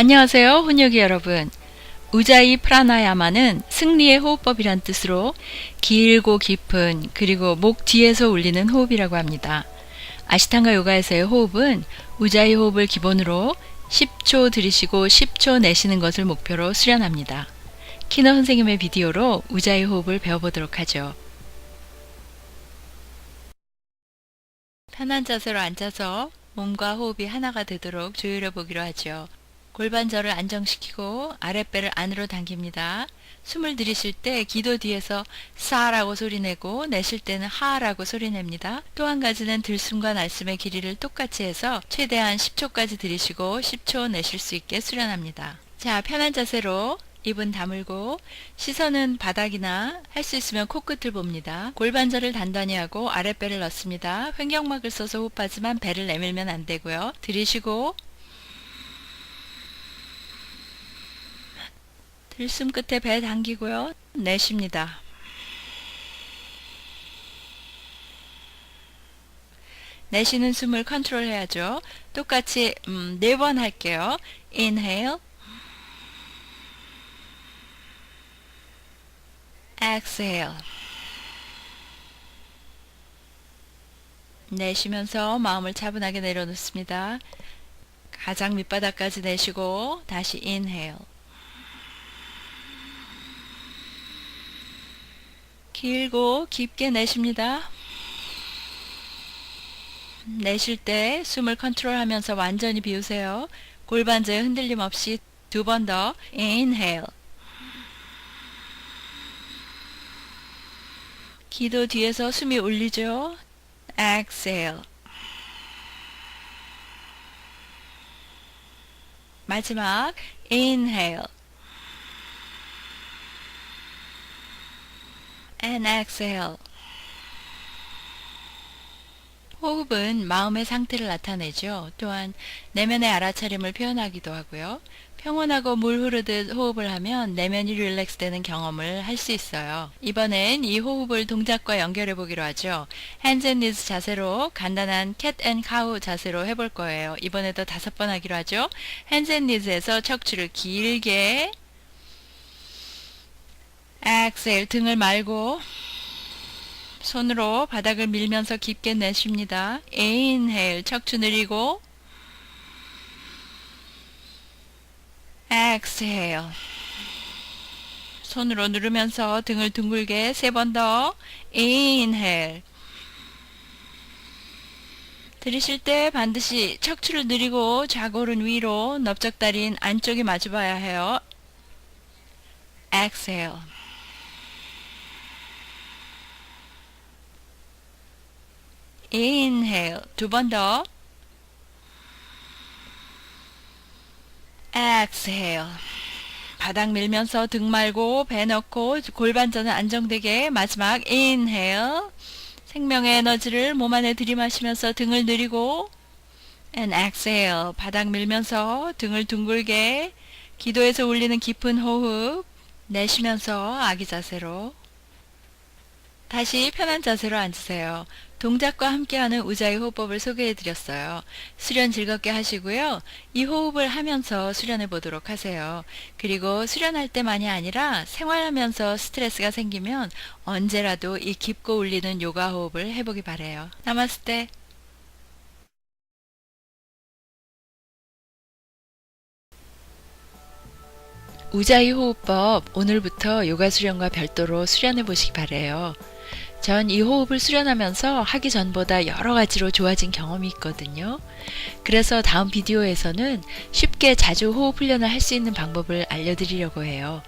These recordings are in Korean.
안녕하세요, 훈육이 여러분. 우자이 프라나야마는 승리의 호흡법이란 뜻으로 길고 깊은 그리고 목 뒤에서 울리는 호흡이라고 합니다. 아시탄가 요가에서의 호흡은 우자이 호흡을 기본으로 10초 들이쉬고 10초 내쉬는 것을 목표로 수련합니다. 키너 선생님의 비디오로 우자이 호흡을 배워보도록 하죠. 편한 자세로 앉아서 몸과 호흡이 하나가 되도록 조율해 보기로 하죠. 골반절을 안정시키고 아랫배를 안으로 당깁니다. 숨을 들이쉴 때 기도 뒤에서 사라고 소리내고 내쉴 때는 하라고 소리냅니다. 또 한 가지는 들숨과 날숨의 길이를 똑같이 해서 최대한 10초까지 들이쉬고 10초 내쉴 수 있게 수련합니다. 자, 편한 자세로 입은 다물고 시선은 바닥이나 할 수 있으면 코끝을 봅니다. 골반절을 단단히 하고 아랫배를 넣습니다. 횡격막을 써서 호흡하지만 배를 내밀면 안 되고요. 들이쉬고 들숨 끝에 배 당기고요. 내쉽니다. 내쉬는 숨을 컨트롤 해야죠. 똑같이 음, 네번 할게요. Inhale, exhale. 내쉬면서 마음을 차분하게 내려놓습니다. 가장 밑바닥까지 내쉬고 다시 inhale. 길고 깊게 내쉽니다. 내쉴 때 숨을 컨트롤하면서 완전히 비우세요. 골반저에 흔들림 없이 두 번 더 inhale. 기도 뒤에서 숨이 울리죠. exhale. 마지막 inhale. And exhale. 호흡은 마음의 상태를 나타내죠. 또한 내면의 알아차림을 표현하기도 하고요. 평온하고 물 흐르듯 호흡을 하면 내면이 릴렉스 되는 경험을 할 수 있어요. 이번엔 이 호흡을 동작과 연결해 보기로 하죠. knees 자세로 간단한 and cow 자세로 해볼 거예요. 이번에도 다섯 번 하기로 하죠. knees에서 척추를 길게 exhale 등을 말고 손으로 바닥을 밀면서 깊게 내쉽니다. inhale 척추 늘리고 exhale 손으로 누르면서 등을 둥글게 세 번더 inhale 들이쉴 때 반드시 척추를 늘리고 좌골은 위로 넓적다리는 안쪽이 마주봐야 해요. exhale inhale 두 번 더. Exhale. 바닥 밀면서 등 말고 배 넣고 골반전은 안정되게 마지막 inhale. 생명의 에너지를 몸 안에 들이마시면서 등을 늘리고 and exhale. 바닥 밀면서 등을 둥글게 기도에서 울리는 깊은 호흡 내쉬면서 아기 자세로 다시 편한 자세로 앉으세요. 동작과 함께하는 우자의 호흡법을 소개해 드렸어요. 수련 즐겁게 하시고요. 이 호흡을 하면서 수련해 보도록 하세요. 그리고 수련할 때만이 아니라 생활하면서 스트레스가 생기면 언제라도 이 깊고 울리는 요가 호흡을 해보기 바래요. 나마스테. 우자이 호흡법 오늘부터 요가 수련과 별도로 수련해 보시기 바래요. 전 이 호흡을 수련하면서 하기 전보다 여러 가지로 좋아진 경험이 있거든요. 그래서 다음 비디오에서는 쉽게 자주 호흡 훈련을 할 수 있는 방법을 알려드리려고 해요.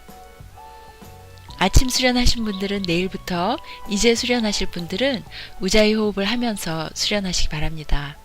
아침 수련하신 분들은 내일부터, 이제 수련하실 분들은 우자이 호흡을 하면서 수련하시기 바랍니다.